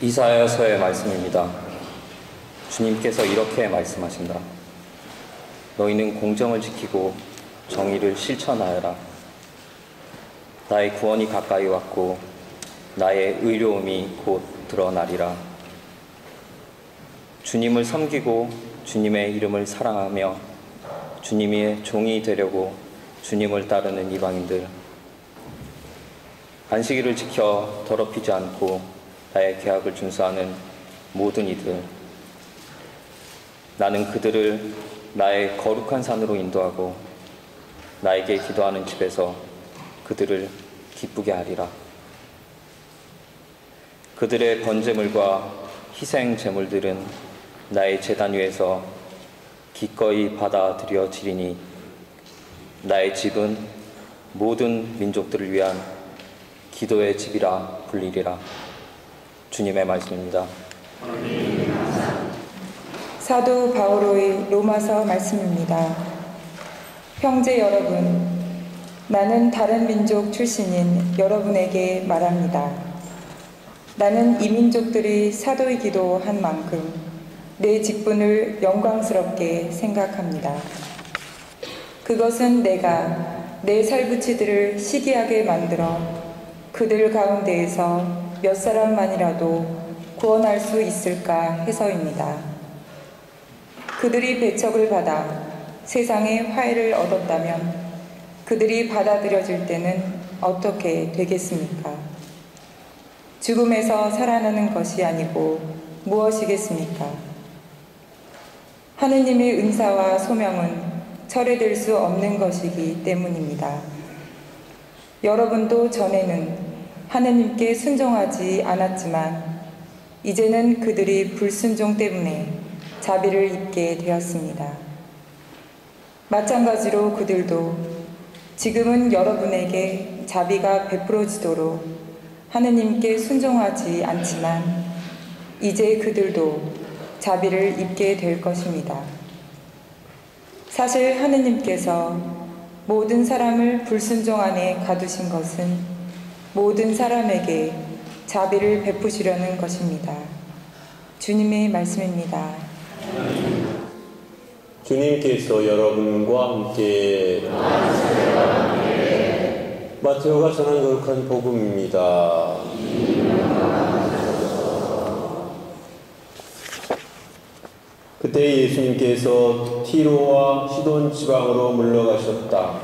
이사야서의 말씀입니다. 주님께서 이렇게 말씀하신다. 너희는 공정을 지키고 정의를 실천하여라. 나의 구원이 가까이 왔고 나의 의로움이 곧 드러나리라. 주님을 섬기고 주님의 이름을 사랑하며 주님의 종이 되려고 주님을 따르는 이방인들 안식일을 지켜 더럽히지 않고 나의 계약을 준수하는 모든 이들 나는 그들을 나의 거룩한 산으로 인도하고 나에게 기도하는 집에서 그들을 기쁘게 하리라. 그들의 번제물과 희생 제물들은 나의 재단 위에서 기꺼이 받아들여 지리니 나의 집은 모든 민족들을 위한 기도의 집이라 불리리라. 주님의 말씀입니다. 사도 바오로의 로마서 말씀입니다. 형제 여러분, 나는 다른 민족 출신인 여러분에게 말합니다. 나는 이 민족들이 사도이기도 한 만큼 내 직분을 영광스럽게 생각합니다. 그것은 내가 내 살부치들을 시기하게 만들어 그들 가운데에서 몇 사람만이라도 구원할 수 있을까 해서입니다. 그들이 배척을 받아 세상에 화해를 얻었다면 그들이 받아들여질 때는 어떻게 되겠습니까? 죽음에서 살아나는 것이 아니고 무엇이겠습니까? 하느님의 은사와 소명은 철회될 수 없는 것이기 때문입니다. 여러분도 전에는 하느님께 순종하지 않았지만 이제는 그들이 불순종 때문에 자비를 입게 되었습니다. 마찬가지로 그들도 지금은 여러분에게 자비가 베풀어지도록 하느님께 순종하지 않지만 이제 그들도 자비를 입게 될 것입니다. 사실 하느님께서 모든 사람을 불순종 안에 가두신 것은 모든 사람에게 자비를 베푸시려는 것입니다. 주님의 말씀입니다. 주님께서 여러분과 함께 마테오가 전한 거룩한 복음입니다. 그때 예수님께서 티로와 시돈 지방으로 물러가셨다.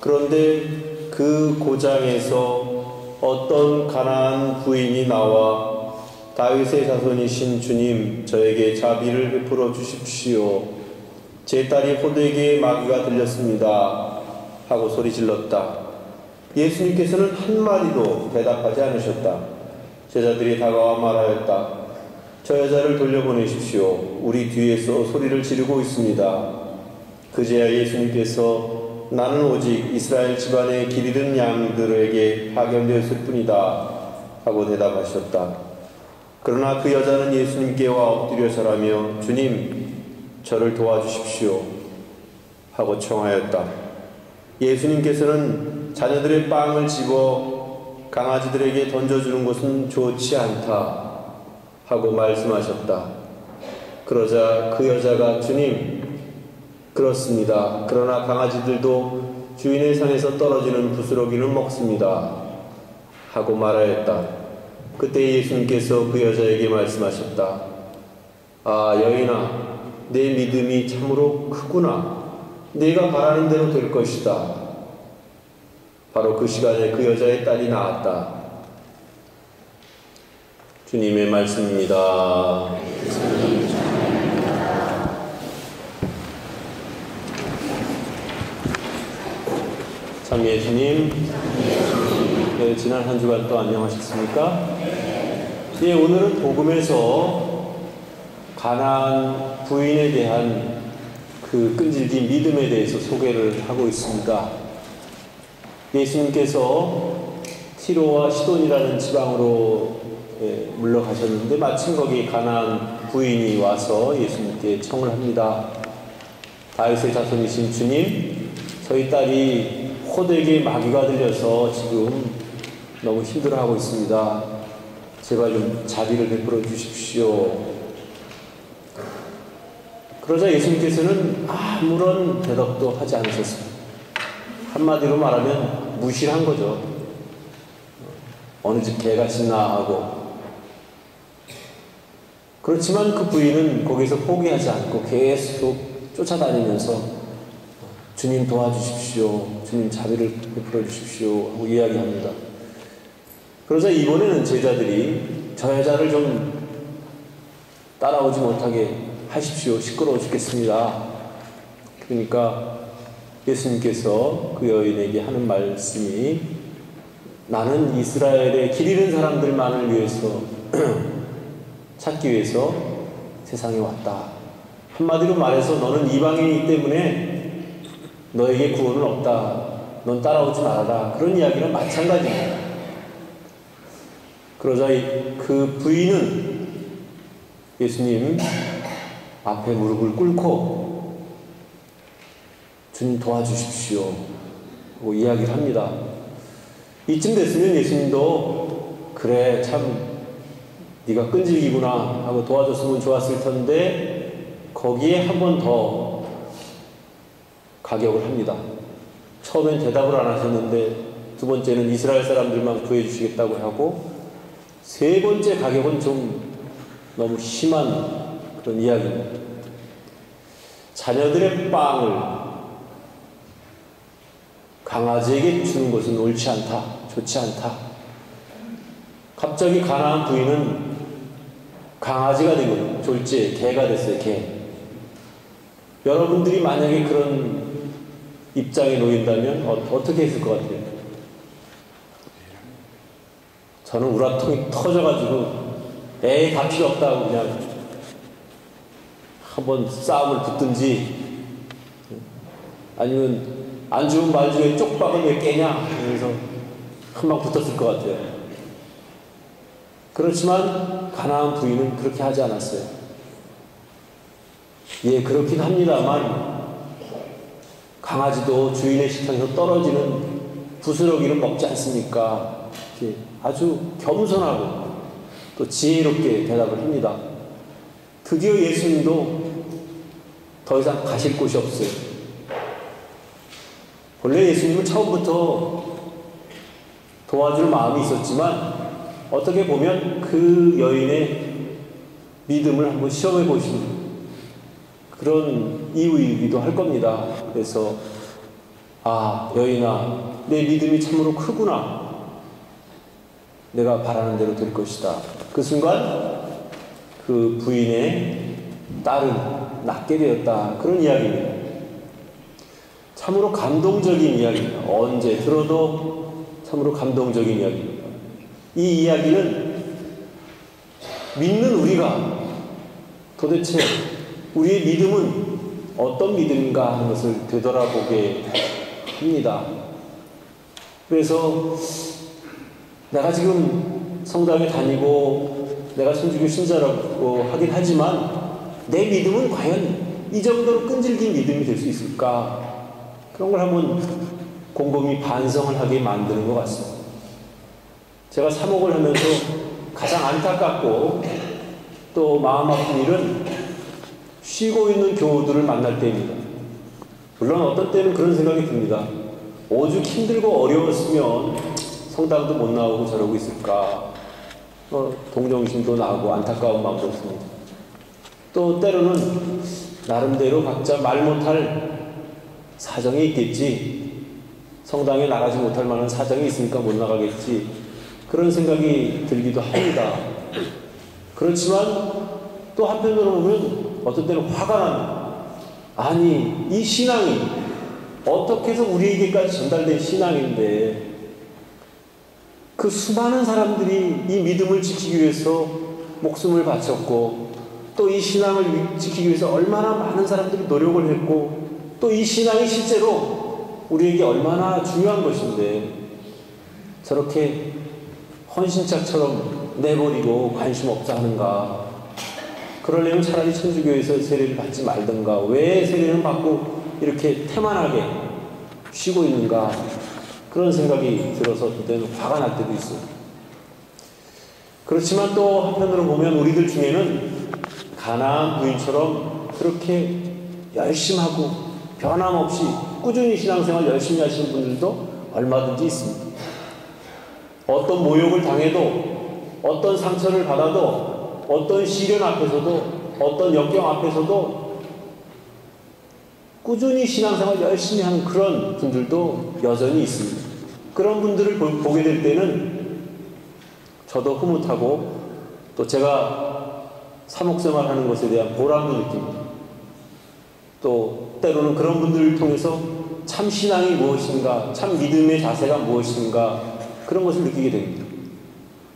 그런데 그 고장에서 어떤 가난한 부인이 나와 다윗의 자손이신 주님 저에게 자비를 베풀어 주십시오. 제 딸이 호되게 마귀가 들렸습니다. 하고 소리 질렀다. 예수님께서는 한마디도 대답하지 않으셨다. 제자들이 다가와 말하였다. 저 여자를 돌려보내십시오. 우리 뒤에서 소리를 지르고 있습니다. 그제야 예수님께서 나는 오직 이스라엘 집안의 길 잃은 양들에게 파견되었을 뿐이다. 하고 대답하셨다. 그러나 그 여자는 예수님께 와 엎드려 절하며 주님, 저를 도와주십시오. 하고 청하였다. 예수님께서는 자녀들의 빵을 집어 강아지들에게 던져주는 것은 좋지 않다. 하고 말씀하셨다. 그러자 그 여자가 주님, 그렇습니다. 그러나 강아지들도 주인의 상에서 떨어지는 부스러기는 먹습니다. 하고 말하였다. 그때 예수님께서 그 여자에게 말씀하셨다. 아, 여인아, 내 믿음이 참으로 크구나. 네가 바라는 대로 될 것이다. 바로 그 시간에 그 여자의 딸이 나왔다. 주님의 말씀입니다. 참 예수님, 네, 지난 한 주간 또 안녕하셨습니까? 예, 오늘은 복음에서 가난 부인에 대한 그 끈질긴 믿음에 대해서 소개를 하고 있습니다. 예수님께서 티로와 시돈이라는 지방으로 예, 물러가셨는데 마침 거기 가난 부인이 와서 예수님께 청을 합니다. 다윗의 자손이신 주님, 저희 딸이 호되게 마귀가 들려서 지금 너무 힘들어하고 있습니다. 제발 좀 자비를 베풀어 주십시오. 그러자 예수님께서는 아무런 대답도 하지 않으셨습니다. 한마디로 말하면 무시한 거죠. 어느 집 개가 짖나 하고. 그렇지만 그 부인은 거기서 포기하지 않고 계속 쫓아다니면서 주님 도와주십시오. 주님 자비를 베풀어 주십시오. 하고 이야기합니다. 그러자 이번에는 제자들이 저 여자를 좀 따라오지 못하게 하십시오. 시끄러워 죽겠습니다. 그러니까 예수님께서 그 여인에게 하는 말씀이 나는 이스라엘의 길 잃은 사람들만을 위해서 찾기 위해서 세상에 왔다. 한마디로 말해서 너는 이방인이기 때문에 너에게 구원은 없다. 넌 따라오지 말아라. 그런 이야기는 마찬가지입니다. 그러자 그 부인은 예수님 앞에 무릎을 꿇고 주님 도와주십시오. 하고 이야기를 합니다. 이쯤 됐으면 예수님도 그래 참 네가 끈질기구나 하고 도와줬으면 좋았을 텐데 거기에 한 번 더 가격을 합니다. 처음엔 대답을 안 하셨는데 두 번째는 이스라엘 사람들만 구해주시겠다고 하고 세 번째 가격은 좀 너무 심한 그런 이야기입니다. 자녀들의 빵을 강아지에게 주는 것은 옳지 않다, 좋지 않다. 갑자기 가나안 부인은 강아지가 되고 졸지에 개가 됐어요, 개. 여러분들이 만약에 그런 입장에 놓인다면 어, 떻게 했을 것 같아요? 저는 우라통이 터져가지고 에이 다 필요 없다고 그냥 한번 싸움을 붙든지 아니면 안 좋은 말 중에 쪽박을 왜 깨냐 이러면서 한방 붙었을 것 같아요. 그렇지만 가나안 부인은 그렇게 하지 않았어요. 예, 그렇긴 합니다만 강아지도 주인의 식탁에서 떨어지는 부스러기를 먹지 않습니까? 이렇게 아주 겸손하고 또 지혜롭게 대답을 합니다. 드디어 예수님도 더 이상 가실 곳이 없어요. 원래 예수님은 처음부터 도와줄 마음이 있었지만 어떻게 보면 그 여인의 믿음을 한번 시험해 보시는 그런 이유이기도 할 겁니다. 그래서 아 여인아 내 믿음이 참으로 크구나. 내가 바라는 대로 될 것이다. 그 순간 그 부인의 딸은 낫게 되었다. 그런 이야기입니다. 참으로 감동적인 이야기입니다. 언제 들어도 참으로 감동적인 이야기입니다. 이 이야기는 믿는 우리가 도대체 우리의 믿음은 어떤 믿음인가 하는 것을 되돌아보게 합니다. 그래서 내가 지금 성당에 다니고 내가 천주교 신자라고 하긴 하지만 내 믿음은 과연 이 정도로 끈질긴 믿음이 될 수 있을까? 그런 걸 한번 곰곰이 반성을 하게 만드는 것 같습니다. 제가 사목을 하면서 가장 안타깝고 또 마음 아픈 일은 쉬고 있는 교우들을 만날 때입니다. 물론 어떤 때는 그런 생각이 듭니다. 오죽 힘들고 어려웠으면 성당도 못 나오고 저러고 있을까. 어, 동정심도 나고 안타까운 마음도 듭니다. 또 때로는 나름대로 각자 말 못할 사정이 있겠지. 성당에 나가지 못할 만한 사정이 있으니까 못 나가겠지. 그런 생각이 들기도 합니다. 그렇지만 또 한편으로 보면 어떤 때는 화가 납니다. 아니, 이 신앙이 어떻게 해서 우리에게까지 전달된 신앙인데 그 수많은 사람들이 이 믿음을 지키기 위해서 목숨을 바쳤고 또 이 신앙을 지키기 위해서 얼마나 많은 사람들이 노력을 했고 또 이 신앙이 실제로 우리에게 얼마나 중요한 것인데 저렇게 헌신짝처럼 내버리고 관심 없자 하는가 그러려면 차라리 천주교에서 세례를 받지 말든가 왜 세례를 받고 이렇게 태만하게 쉬고 있는가 그런 생각이 들어서 그때는 화가 날 때도 있어요. 그렇지만 또 한편으로 보면 우리들 중에는 가나안 부인처럼 그렇게 열심하고 변함없이 꾸준히 신앙생활 열심히 하시는 분들도 얼마든지 있습니다. 어떤 모욕을 당해도 어떤 상처를 받아도 어떤 시련 앞에서도 어떤 역경 앞에서도 꾸준히 신앙생활 열심히 하는 그런 분들도 여전히 있습니다. 그런 분들을 보- 보게 될 때는 저도 흐뭇하고 또 제가 사목생활 하는 것에 대한 보람도 느낍니다. 또 때로는 그런 분들을 통해서 참 신앙이 무엇인가, 참 믿음의 자세가 무엇인가 그런 것을 느끼게 됩니다.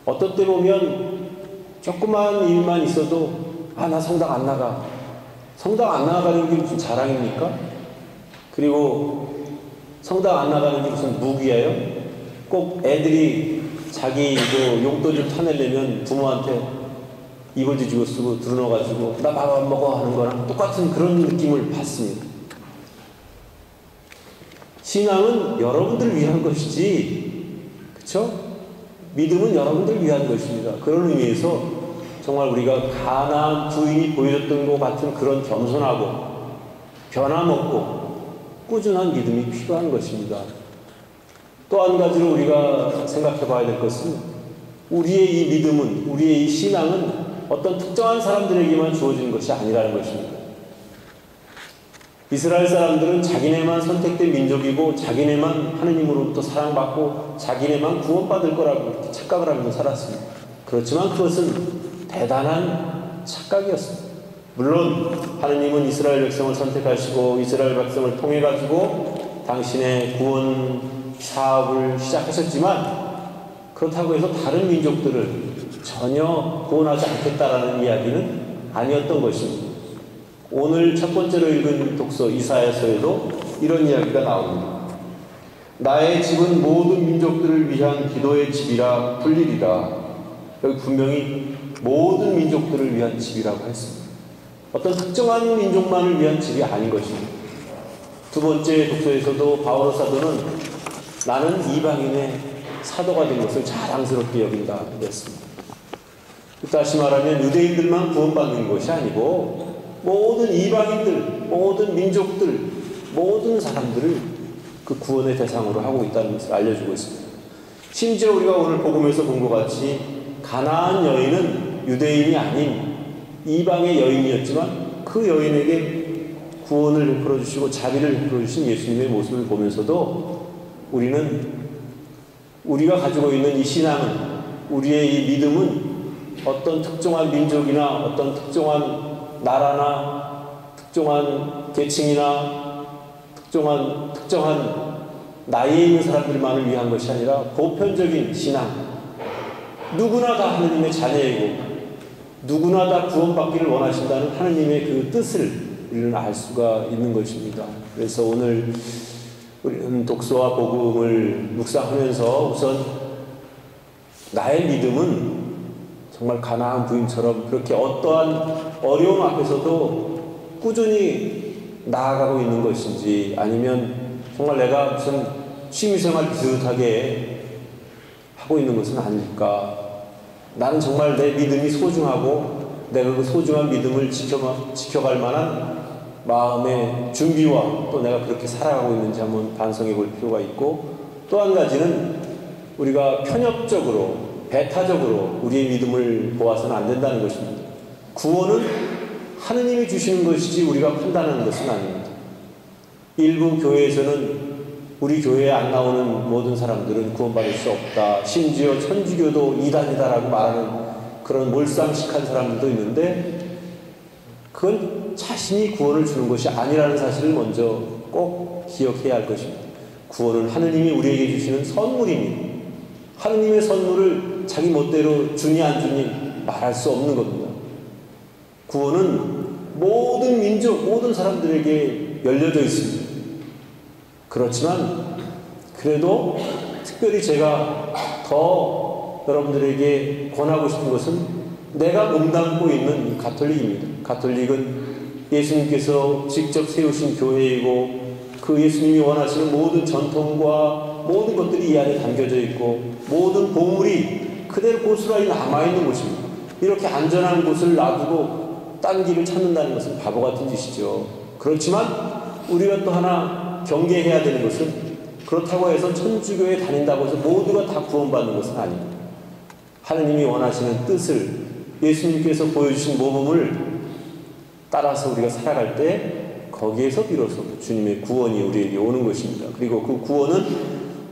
어떤 때 보면 조그만 일만 있어도 아, 나 성당 안 나가. 성당 안 나가는 게 무슨 자랑입니까? 그리고 성당 안 나가는 게 무슨 무기예요? 꼭 애들이 자기 그 용돈을 타내려면 부모한테 이걸 뒤지고 쓰고 들어넣어가지고 나 밥 안 먹어 하는 거랑 똑같은 그런 느낌을 받습니다. 신앙은 여러분들을 위한 것이지, 그쵸? 믿음은 여러분들을 위한 것입니다. 그런 의미에서 정말 우리가 가나안 부인이 보여줬던 것 같은 그런 겸손하고 변함없고 꾸준한 믿음이 필요한 것입니다. 또 한 가지로 우리가 생각해 봐야 될 것은 우리의 이 믿음은, 우리의 이 신앙은 어떤 특정한 사람들에게만 주어지는 것이 아니라는 것입니다. 이스라엘 사람들은 자기네만 선택된 민족이고 자기네만 하느님으로부터 사랑받고 자기네만 구원받을 거라고 착각을 하면서 살았습니다. 그렇지만 그것은 대단한 착각이었습니다. 물론 하느님은 이스라엘 백성을 선택하시고 이스라엘 백성을 통해 가지고 당신의 구원 사업을 시작하셨지만 그렇다고 해서 다른 민족들을 전혀 구원하지 않겠다라는 이야기는 아니었던 것입니다. 오늘 첫 번째로 읽은 독서 이사야서에도 이런 이야기가 나옵니다. 나의 집은 모든 민족들을 위한 기도의 집이라 불리리라. 여기 분명히 모든 민족들을 위한 집이라고 했습니다. 어떤 특정한 민족만을 위한 집이 아닌 것입니다. 두 번째 독서에서도 바오로 사도는 나는 이방인의 사도가 된 것을 자랑스럽게 여긴다 그랬습니다. 다시 말하면 유대인들만 구원받는 것이 아니고 모든 이방인들, 모든 민족들, 모든 사람들을 그 구원의 대상으로 하고 있다는 것을 알려주고 있습니다. 심지어 우리가 오늘 복음에서 본 것 같이 가나안 여인은 유대인이 아닌 이방의 여인이었지만 그 여인에게 구원을 베풀어 주시고 자비를 베풀어 주신 예수님의 모습을 보면서도 우리는 우리가 가지고 있는 이 신앙은 우리의 이 믿음은 어떤 특정한 민족이나 어떤 특정한 나라나 특정한 계층이나 특정한 특정한 나이에 있는 사람들만을 위한 것이 아니라 보편적인 신앙 누구나 다 하느님의 자녀이고 누구나 다 구원받기를 원하신다는 하느님의 그 뜻을 우리는 알 수가 있는 것입니다. 그래서 오늘 우리는 독서와 복음을 묵상하면서 우선 나의 믿음은 정말 가나안 부인처럼 그렇게 어떠한 어려움 앞에서도 꾸준히 나아가고 있는 것인지 아니면 정말 내가 무슨 취미생활 비슷하게 하고 있는 것은 아닐까. 나는 정말 내 믿음이 소중하고 내가 그 소중한 믿음을 지켜, 지켜갈 만한 마음의 준비와 또 내가 그렇게 살아가고 있는지 한번 반성해 볼 필요가 있고 또 한 가지는 우리가 편협적으로 배타적으로 우리의 믿음을 보아서는 안 된다는 것입니다. 구원은 하느님이 주시는 것이지 우리가 판단하는 것은 아닙니다. 일부 교회에서는 우리 교회에 안 나오는 모든 사람들은 구원받을 수 없다. 심지어 천주교도 이단이다라고 말하는 그런 몰상식한 사람들도 있는데 그건 자신이 구원을 주는 것이 아니라는 사실을 먼저 꼭 기억해야 할 것입니다. 구원은 하느님이 우리에게 주시는 선물입니다. 하느님의 선물을 자기 멋대로 주니 안 주니 말할 수 없는 겁니다. 구원은 모든 민족, 모든 사람들에게 열려져 있습니다. 그렇지만 그래도 특별히 제가 더 여러분들에게 권하고 싶은 것은 내가 몸담고 있는 가톨릭입니다. 가톨릭은 예수님께서 직접 세우신 교회이고 그 예수님이 원하시는 모든 전통과 모든 것들이 이 안에 담겨져 있고 모든 보물이 그 그대로 고스란히 남아있는 곳입니다. 이렇게 안전한 곳을 놔두고 딴 길을 찾는다는 것은 바보 같은 짓이죠. 그렇지만 우리가 또 하나 경계해야 되는 것은 그렇다고 해서 천주교에 다닌다고 해서 모두가 다 구원받는 것은 아닙니다. 하느님이 원하시는 뜻을 예수님께서 보여주신 모범을 따라서 우리가 살아갈 때 거기에서 비로소 주님의 구원이 우리에게 오는 것입니다. 그리고 그 구원은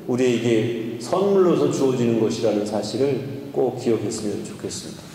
우리에게 선물로서 주어지는 것이라는 사실을 꼭 기억했으면 좋겠습니다.